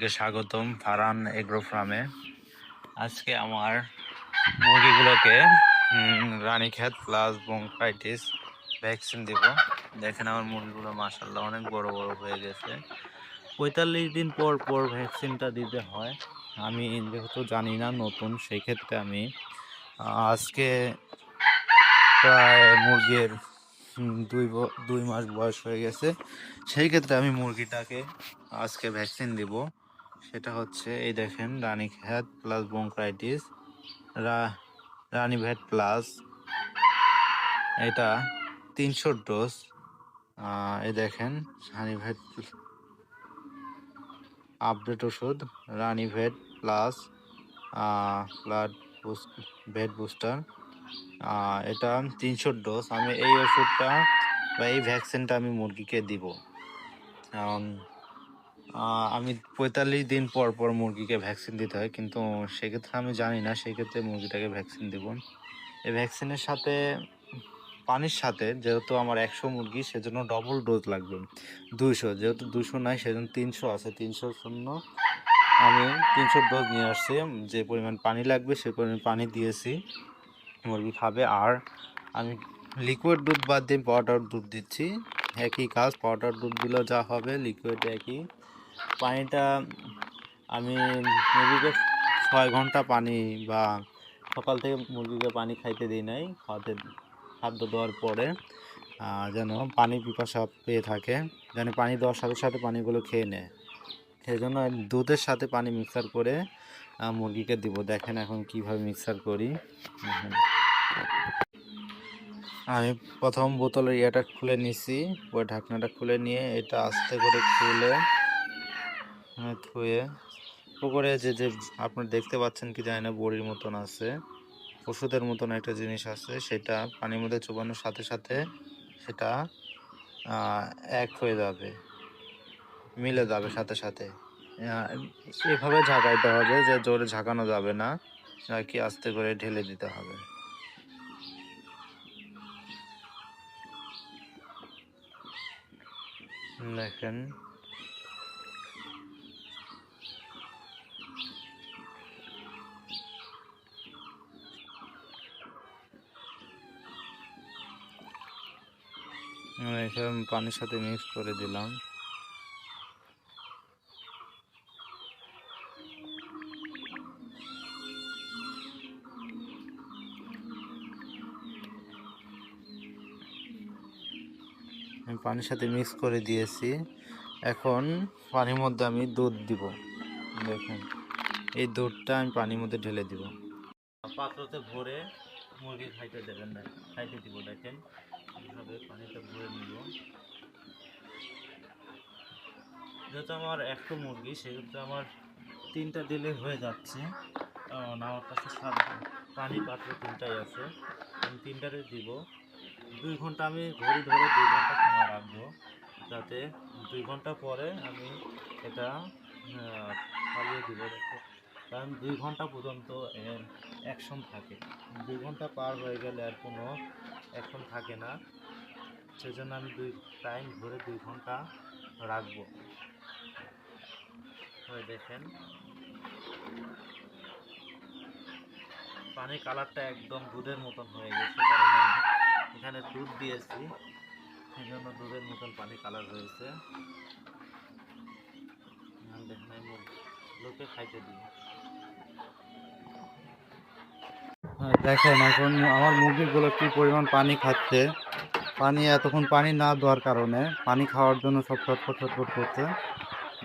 কে স্বাগতম ফারান এগ্রো ফার্মে। আজকে আমার মুরগিগুলোকে রানীক্ষেত প্লাস বঙ্কাইটিস ভ্যাকসিন দিব। দেখেন আমার মুরগিগুলো মাসাল্লাহ অনেক বড় বড় হয়ে গেছে। পঁয়তাল্লিশ দিন পর পর ভ্যাকসিনটা দিতে হয়। আমি যেহেতু জানি না নতুন সেই ক্ষেত্রে আমি আজকে প্রায় মুরগির দুই দুই মাস বয়স হয়ে গেছে। সেই ক্ষেত্রে আমি মুরগিটাকে আজকে ভ্যাকসিন দিব। সেটা হচ্ছে, এই দেখেন, রানী খ্যাত plus bronchitis Rani vet plus, এটা তিনশো ডোজ এই দেখেন, রানী ভ্যাট আপডেট ওষুধ, Rani vet plus blood vet booster এটা তিনশো ডোজ, আমি এই ওষুধটা বা এই ভ্যাকসিনটা আমি মুরগিকে দিব। আমি পঁয়তাল্লিশ দিন পর পর মুরগিকে ভ্যাকসিন দিতে হয়, কিন্তু সেক্ষেত্রে আমি জানি না, সেক্ষেত্রে মুরগিটাকে ভ্যাকসিন দেব। এই ভ্যাকসিনের সাথে, পানির সাথে, যেহেতু আমার একশো মুরগি, সেজন্য ডবল ডোজ লাগবে। দুইশো, যেহেতু দুশো নাই, সেজন্য তিনশো আছে। তিনশো শূন্য আমি তিনশো ডোজ নিয়ে আসছি। যে পরিমাণ পানি লাগবে, সে পরিমাণ পানি দিয়েছি। মুরগি খাবে। আর আমি লিকুইড দুধ বাদ দিয়ে পাউডার দুধ দিচ্ছি। একই কাজ পাউডার দুধ দিলেও যা হবে লিকুইড একই। পানিটা, আমি মুরগিকে ছয় ঘণ্টা পানি বা সকাল থেকে মুরগিকে পানি খাইতে দিই নাই, খাওয়াতে, খাদ্য দেওয়ার পরে যেন পানি পিপাসা পেয়ে থাকে, যেন পানি দেওয়ার সাথে সাথে পানিগুলো খেয়ে নেয়। সেই জন্য দুধের সাথে পানি মিক্সার করে মুরগিকে দিব। দেখেন এখন কীভাবে মিক্সার করি। আমি প্রথম বোতলের ইয়েটা খুলে নিছি, ওই ঢাকনাটা খুলে নিয়ে এটা আস্তে করে খুলে ধুয়ে পুকুরে যে যে আপনারা দেখতে পাচ্ছেন কি জানি না, বড়ির মতন আছে। ওষুধের মতন একটা জিনিস আছে, সেটা পানির মধ্যে চুবানোর সাথে সাথে সেটা এক হয়ে যাবে, মিলে যাবে সাথে সাথে। এভাবে ঝাঁকাইতে হবে যে, জোরে ঝাঁকানো যাবে না আর কি আস্তে করে ঢেলে দিতে হবে। দেখেন এসব পানির সাথে মিক্স করে দিলাম। আমি পানির সাথে মিক্স করে দিয়েছি। এখন পানির মধ্যে আমি দুধ দিব। দেখুন, এই দুধটা আমি পানির মধ্যে ঢেলে দিব। পাত্রতে ভরে মুরগি খাইতে দেবেন না, খাইতে দিব, দেখেন। এইভাবে পানিটা ভরে নিব যেহেতু আমার একশো মুরগি সেক্ষেত্রে আমার তিনটা দিলে হয়ে যাচ্ছে। কারণ আমার কাছে সাত পানি পাত্র তিনটাই আছে। আমি তিনটাতে দিব। দুই ঘণ্টা আমি ঘড়ি ধরে দুই ঘণ্টা সময় রাখব, যাতে দুই ঘণ্টা পরে আমি এটা খাইয়ে দিব। কারণ দুই ঘণ্টা পর্যন্ত এর অ্যাকশন থাকে। দুই ঘণ্টা পার হয়ে গেলে আর কোনো অ্যাকশন থাকে না। সেজন্য আমি দুই টাইম ধরে দুই ঘণ্টা রাখব। ওই দেখেন। পানির কালারটা একদম দুধের মতন হয়ে গেছে, কারণ এখানে দুধ দিয়েছি সেই জন্য দুধের মতন পানি কালার হয়েছে দেখেন লোকে খাইতে দিই। দেখেন এখন আমার মুরগিগুলো কি পরিমাণ পানি খাচ্ছে। পানি, এতক্ষণ পানি না দেওয়ার কারণে পানি খাওয়ার জন্য সব ছটফট ছটফট করছে।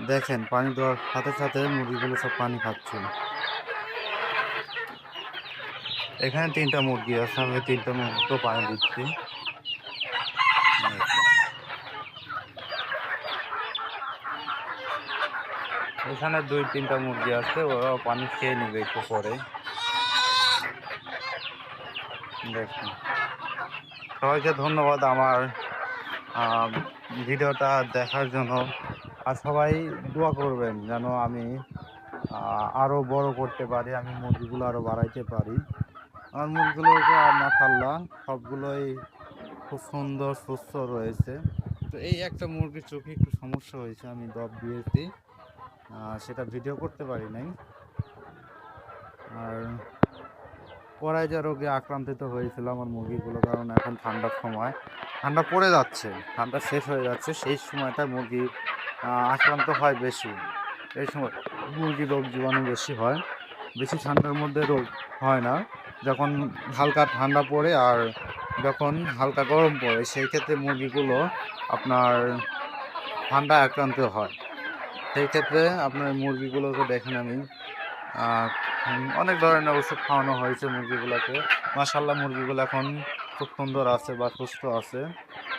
দেখেন, পানি দেওয়ার সাথে সাথে মুরগিগুলো সব পানি খাচ্ছে। এখানে তিনটা মুরগি আছে, আমি তিনটা মুরগিকেও পানি দিচ্ছি। এখানে দুই, তিনটা মুরগি আছে, ওরাও পানি খেয়ে নেবে একটু পরে। দেখুন। সবাইকে ধন্যবাদ আমার ভিডিওটা দেখার জন্য। আর সবাই দোয়া করবেন যেন আমি আরও আরও বড় করতে পারি, আমি মুরগিগুলো আরও বাড়াইতে পারি। আমার মুরগিগুলো মাশাল্লাহ সবগুলোই খুব সুন্দর, সুস্থ রয়েছে। তো এই একটা মুরগির চোখে একটু সমস্যা হয়েছে, আমি দব দিয়েছি। সেটা ভিডিও করতে পারি নাই। আর পরাইজা রোগে আক্রান্তিত হয়েছিল আমার মুরগিগুলো, কারণ এখন ঠান্ডার সময়। ঠান্ডা পড়ে যাচ্ছে, ঠান্ডা শেষ হয়ে যাচ্ছে, সেই সময়টা মুরগি আক্রান্ত হয় বেশি। এই সময় মুরগি রোগ জীবাণু বেশি হয়। বেশি ঠান্ডার মধ্যে রোগ হয় না। যখন হালকা ঠান্ডা পড়ে আর যখন হালকা গরম পড়ে, সেই ক্ষেত্রে মুরগিগুলো আপনার ঠান্ডা আক্রান্ত হয়। সেই ক্ষেত্রে আপনার মুরগিগুলোকে দেখেন আমি অনেক ধরনের ওষুধ খাওয়ানো হয়েছে মুরগিগুলোকে। মাসাল্লাহ মুরগিগুলো এখন খুব সুন্দর আছে বা সুস্থ আছে।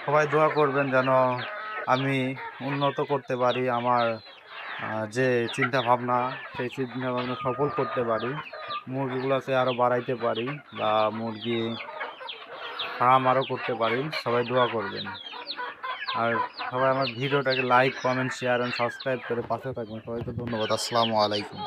সবাই দোয়া করবেন যেন আমি উন্নত করতে পারি, আমার যে চিন্তা ভাবনা সেই চিন্তা ভাবনা সফল করতে পারি, মুরগিগুলোকে আরও বাড়াইতে পারি বা মুরগি ফার্ম আরও করতে পারি, সবাই দোয়া করবেন। আর সবাই আমার ভিডিওটাকে like comment share and subscribe করে পাশে থাকবেন। সবাইকে ধন্যবাদ। আসসালামু আলাইকুম।